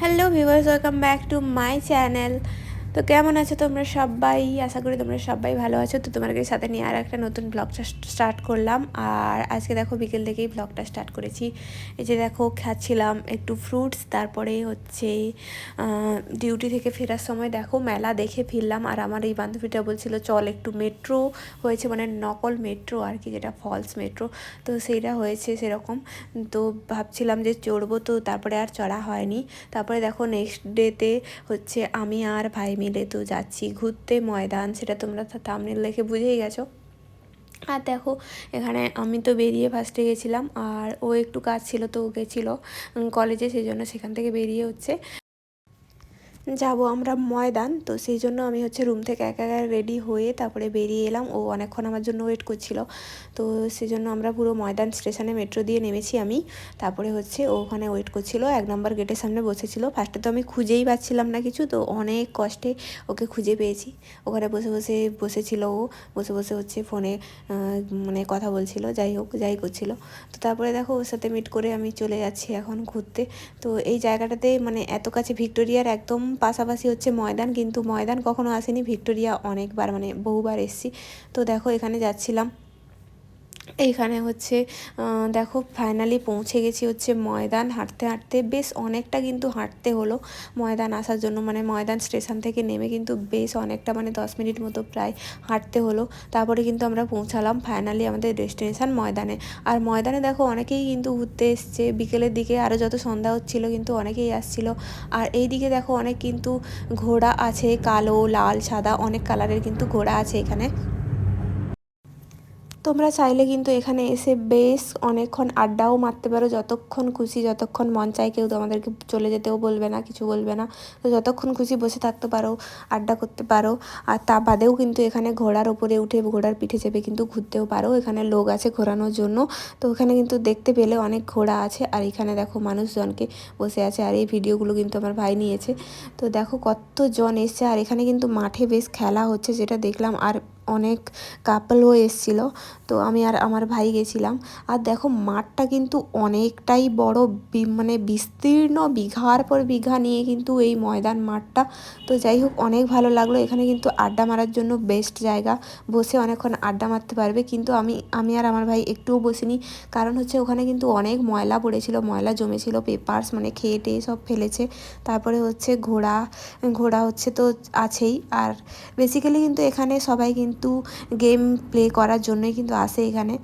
hello viewers welcome back to my channel তো কেমন আছো তোমরা সবাই? আশা করি তোমরা সবাই ভালো আছো। তো তোমাদের সাথে নিয়ে আর একটা নতুন ব্লগটা স্টার্ট করলাম। আর আজকে দেখো বিকেল থেকেই ব্লগটা স্টার্ট করেছি। এই যে দেখো, খাচ্ছিলাম একটু ফ্রুটস তারপরে হচ্ছে ডিউটি থেকে ফেরার সময় দেখো মেলা দেখে ফিরলাম। আর আমার এই বান্ধবীটা বলছিল, চল একটু মেট্রো হয়েছে মানে নকল মেট্রো আর কি, যেটা ফলস মেট্রো তো সেইটা হয়েছে সেরকম। তো ভাবছিলাম যে চড়বো, তো তারপরে আর চড়া হয়নি। তারপরে দেখো নেক্সট ডেতে হচ্ছে আমি আর ভাই মিলে তো যাচ্ছি। ঘুরতে ময়দান, সেটা তোমরা থামনেল দেখে বুঝেই গেছো। আর দেখো, এখানে আমি তো বেরিয়ে ফার্স্টে গেছিলাম, আর ও একটু কাজ ছিল তো ও গেছিল কলেজে সেই জন্য সেখান থেকে বেরিয়ে হচ্ছে। যাব আমরা ময়দান, তো সেই জন্য আমি হচ্ছে রুম থেকে একা একা রেডি হয়ে তারপরে বেরিয়ে এলাম। ও অনেকক্ষণ আমার জন্য ওয়েট করছিল। তো সেই জন্য আমরা পুরো ময়দান স্টেশনে মেট্রো দিয়ে নেমেছি আমি। তারপরে হচ্ছে ওখানে ওয়েট করছিল। এক নম্বর গেটের সামনে বসেছিল। ফার্স্টে তো আমি খুঁজেই পাচ্ছিলাম না কিছু, তো অনেক কষ্টে ওকে খুঁজে পেয়েছি। ওখানে বসে বসে বসেছিল ও। বসে বসে হচ্ছে ফোনে মানে কথা বলছিল। যাই হোক, যাই করছিল। তো তারপরে দেখো ওর সাথে মিট করে আমি চলে যাচ্ছি এখন ঘুরতে। তো এই জায়গাটাতে মানে এত কাছে ভিক্টোরিয়ার একদম পাশাপাশি হচ্ছে ময়দান, কিন্তু ময়দান কখনো আসেনি। ভিক্টোরিয়া অনেকবার মানে বহুবার এসছি। তো দেখো, এখানে যাচ্ছিলাম। এইখানে হচ্ছে দেখো ফাইনালি পৌঁছে গেছি হচ্ছে ময়দান। হাঁটতে হাঁটতে বেশ অনেকটা কিন্তু হাঁটতে হলো ময়দান আসার জন্য। মানে ময়দান স্টেশন থেকে নেমে কিন্তু বেশ অনেকটা মানে দশ মিনিট মতো প্রায় হাঁটতে হলো। তারপরে কিন্তু আমরা পৌঁছালাম ফাইনালি আমাদের ডেস্টিনেশান ময়দানে। আর ময়দানে দেখো অনেকেই কিন্তু ঘুরতে এসছে। বিকেলের দিকে আরও যত সন্ধ্যা হচ্ছিল কিন্তু অনেকেই আসছিল। আর এই দিকে দেখো অনেক কিন্তু ঘোড়া আছে, কালো, লাল, সাদা অনেক কালারের কিন্তু ঘোড়া আছে এখানে। তোমরা চাইলে কিন্তু এখানে এসে বেশ অনেকক্ষণ আড্ডাও মারতে পারো। যতক্ষণ খুশি, যতক্ষণ মন চায় কেউ তোমাদেরকে চলে যেতেও বলবে না, কিছু বলবে না, তো যতক্ষণ খুশি বসে থাকতে পারো, আড্ডা করতে পারো। আর তা বাদেও কিন্তু এখানে ঘোড়ার ওপরে উঠে ঘোড়ার পিঠে চেপে কিন্তু ঘুরতেও পারো। এখানে লোক আছে ঘোরানোর জন্য। তো ওখানে কিন্তু দেখতে পেলে অনেক ঘোড়া আছে। আর এখানে দেখো মানুষজনকে বসে আছে। আর এই ভিডিওগুলো কিন্তু আমার ভাই নিয়েছে। তো দেখো কতজন এসছে। আর এখানে কিন্তু মাঠে বেশ খেলা হচ্ছে, যেটা দেখলাম। আর অনেক কাপলও এসেছিল। তো আমি আর আমার ভাই গেছিলাম। আর দেখো, মাঠটা কিন্তু অনেকটাই বড় মানে বিস্তীর্ণ, বিঘার পর বিঘা নিয়ে কিন্তু এই ময়দান মাঠটা। তো যাই হোক, অনেক ভালো লাগল। এখানে কিন্তু আড্ডা মারার জন্য বেস্ট জায়গা। বসে অনেকক্ষণ আড্ডা মারতে পারবে। কিন্তু আমি আমি আর আমার ভাই একটুও বসিনি। কারণ হচ্ছে ওখানে কিন্তু অনেক ময়লা পড়েছিল, ময়লা জমেছিল, পেপার্স মানে খেয়ে টেয়ে সব ফেলেছে। তারপরে হচ্ছে ঘোড়া ঘোড়া হচ্ছে তো আছেই। আর বেসিক্যালি কিন্তু এখানে সবাই কিন্তু কিন্তু গেম প্লে করার জন্যই কিন্তু আসে এখানে।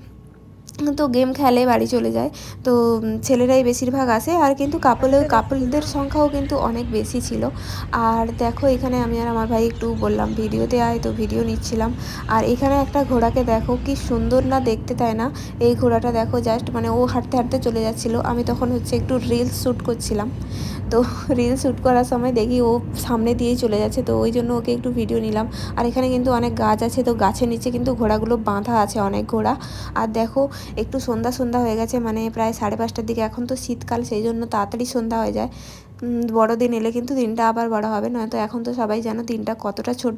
তো গেম খেলে বাড়ি চলে যায়। তো ছেলেরাই বেশিরভাগ আসে। আর কিন্তু কাপলে কাপলদের সংখ্যাও কিন্তু অনেক বেশি ছিল। আর দেখো, এখানে আমি আর আমার ভাই একটু বললাম, ভিডিওতে আয় তো, ভিডিও নিচ্ছিলাম। আর এখানে একটা ঘোড়াকে দেখো, কি সুন্দর না দেখতে তাই না? এই ঘোড়াটা দেখো জাস্ট মানে ও হাঁটতে হাঁটতে চলে যাচ্ছিল। আমি তখন হচ্ছে একটু রিলস শ্যুট করছিলাম। তো রিল শ্যুট করার সময় দেখি ও সামনে দিয়েই চলে যাচ্ছে। তো, ওই জন্য ওকে একটু ভিডিও নিলাম। আর এখানে কিন্তু অনেক গাছ আছে। তো, গাছের নিচে কিন্তু ঘোড়াগুলো বাঁধা আছে, অনেক ঘোড়া। আর দেখো একটু সন্ধ্যা সন্ধ্যা হয়ে গেছে মানে প্রায় সাড়ে পাঁচটার দিকে। এখন তো শীতকাল, সেই জন্য তাড়াতাড়ি সন্ধ্যা হয়ে যায়। বড় দিন এলে কিন্তু দিনটা আবার বড় হবে, নয়তো এখন তো সবাই জানো দিনটা কতটা ছোট।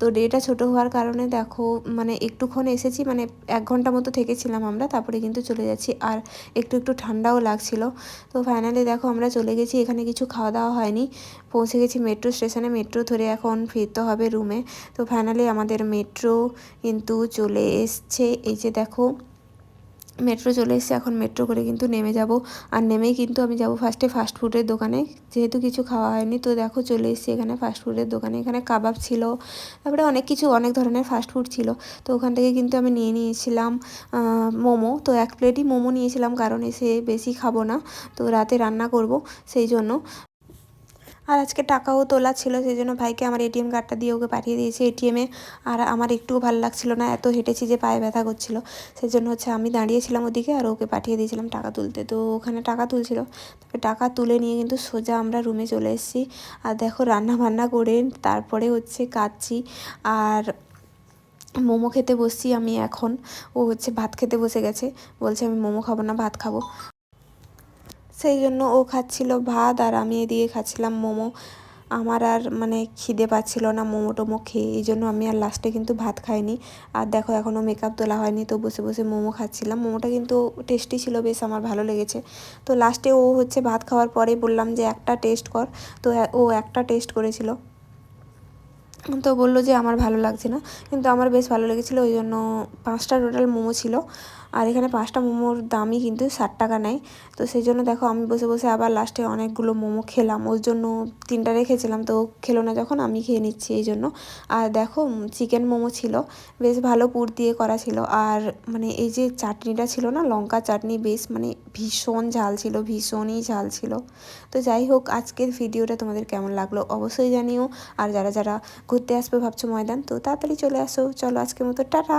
তো ডেটা ছোট হওয়ার কারণে দেখো মানে একটুক্ষণ এসেছি মানে এক ঘণ্টা মতো থেকেছিলাম আমরা, তারপরে কিন্তু চলে যাচ্ছি। আর একটু একটু ঠান্ডাও লাগছিল। তো ফাইনালি দেখো আমরা চলে গেছি, এখানে কিছু খাওয়া দাওয়া হয়নি। পৌঁছে গেছি মেট্রো স্টেশনে মেট্রো ধরে এখন ফিরতে হবে রুমে তো ফাইনালি আমাদের মেট্রো কিন্তু চলে এসছে। এই যে দেখো মেট্রো চলে এসেছে, এখন মেট্রো করে কিন্তু নেমে যাব। আর নেমেই কিন্তু আমি যাব ফার্স্টে ফাস্টফুডের দোকানে। যেহেতু কিছু খাওয়া হয়নি, তো দেখো চলে এসেছি এখানে ফাস্টফুডের দোকানে। এখানে কাবাব ছিল, তারপরে অনেক কিছু, অনেক ধরনের ফাস্টফুড ছিল। তো ওখান থেকে কিন্তু আমি নিয়ে নিয়েছিলাম মোমো। তো এক প্লেটই মোমো নিয়েছিলাম, কারণ এসে বেশি খাব না। তো রাতে রান্না করব, সেই জন্য। আর আজকে টাকাও তোলা ছিল, সেই জন্য ভাইকে আমার এটিএম কার্ডটা দিয়ে ওকে পাঠিয়ে দিয়েছি এটিএমে আর আমার একটুও ভালো লাগছিল না, এত হেঁটেছি যে পায়ে ব্যথা করছিল। সেই জন্য হচ্ছে আমি দাঁড়িয়েছিলাম ওদিকে আর ওকে পাঠিয়ে দিয়েছিলাম টাকা তুলতে। তো ওখানে টাকা তুলছিল, তারপরে টাকা তুলে নিয়ে কিন্তু সোজা আমরা রুমে চলে এসেছি। আর দেখো রান্না বান্না করে তারপরে হচ্ছে কাচ্ছি আর মোমো খেতে বসছি আমি এখন। ও হচ্ছে ভাত খেতে বসে গেছে, বলছে আমি মোমো খাব না, ভাত খাব। সেই জন্য ও খাচ্ছিল ভাত আর আমি এদিকে খাচ্ছিলাম মোমো। আমার আর মানে খিদে পাচ্ছিল না মোমো টোমো খেয়ে, এই জন্য আমি আর লাস্টে কিন্তু ভাত খাইনি। আর দেখো এখনও মেকআপ তোলা হয়নি, তো বসে বসে মোমো খাচ্ছিলাম। মোমোটা কিন্তু টেস্টি ছিল, বেশ আমার ভালো লেগেছে। তো লাস্টে ও হচ্ছে ভাত খাওয়ার পরে বললাম যে একটা টেস্ট কর। তো ও একটা টেস্ট করেছিল। তো বলল যে আমার ভালো লাগছে না, কিন্তু আমার বেশ ভালো লেগেছিলো, ওই জন্য পাঁচটা টোটাল মোমো ছিল। আর এখানে পাঁচটা মোমোর দামই কিন্তু ষাট টাকা নেয়। তো সেই জন্য দেখো, আমি বসে বসে আবার লাস্টে অনেকগুলো মোমো খেলাম। ওর জন্য তিনটা রেখেছিলাম, তো খেলো না যখন, আমি খেয়ে নিচ্ছি এই জন্য। আর দেখো চিকেন মোমো ছিল, বেশ ভালো পুর দিয়ে করা ছিল। আর মানে এই যে চাটনিটা ছিল না, লঙ্কা চাটনি, বেশ মানে ভীষণ ঝাল ছিল, ভীষণই ঝাল ছিল। তো যাই হোক, আজকের ভিডিওটা তোমাদের কেমন লাগল অবশ্যই জানিও। আর যারা যারা ঘুরতে আসব ভাবছ ময়দান? তো তাড়াতাড়ি চলে আসো চলো আজকের মতো টাটা!